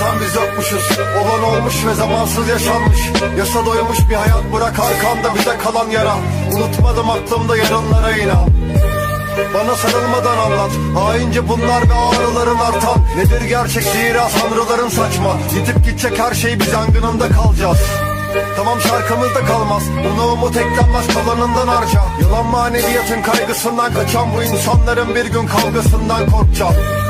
zaten biz yokmuşuz. Olan olmuş ve zamansız yaşanmış. Yasa doymuş bir hayat bırak arkanda bize kalan yara. Unutmadım aklımda yarınlara inan bana sarılmadan anlat. Haince bunlar ve ağrıların artan. Nedir gerçek zira sanrıların saçma. Yitip gidecek her şey biz yangınında kalacağız. Tamam şarkımızda kalmaz. Buna umut eklenmez kalanından harca. Yalan maneviyatın kaygısından kaçan Bu insanların bir gün kavgasından korkacak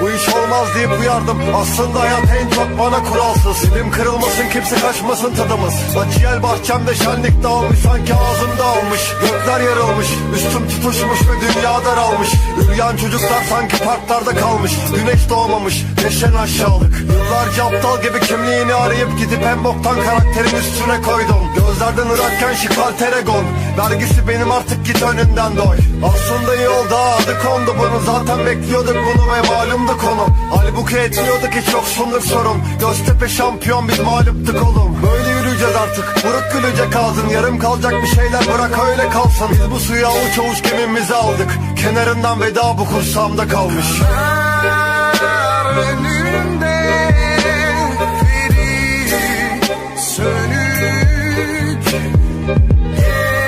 bu iş olmaz deyip uyardım. Aslında hayat en çok bana kuralsız. Dilim kırılmasın kimse kaçmasın tadımız. Acıyel bahçemde şenlik dağılmış Sanki ağzımda almış Gökler yarılmış Üstüm tutuşmuş ve dünya daralmış. Üryan çocuklar sanki parklarda kalmış. Güneş doğmamış Neşen aşağılık. Yıllarca aptal gibi kimliğini arayıp Gidip en boktan karakterin üstüne koydum. Gözlerden ırakken şikal teregon Vergisi benim artık git önünden doy. Aslında iyi oldu adı kondu bunu Zaten bekliyorduk bunu ve malumdu konu. Halbuki etmiyorduk hiç yoksunluk sorun. Göztepe şampiyon biz mağluptuk oğlum. Böyle yürüyeceğiz artık. Buruk gülecek ağzın. Yarım kalacak bir şeyler bırak öyle kalsın. Biz bu suyu avuç avuç gemimizi aldık. Kenarından veda bu kursamda kalmış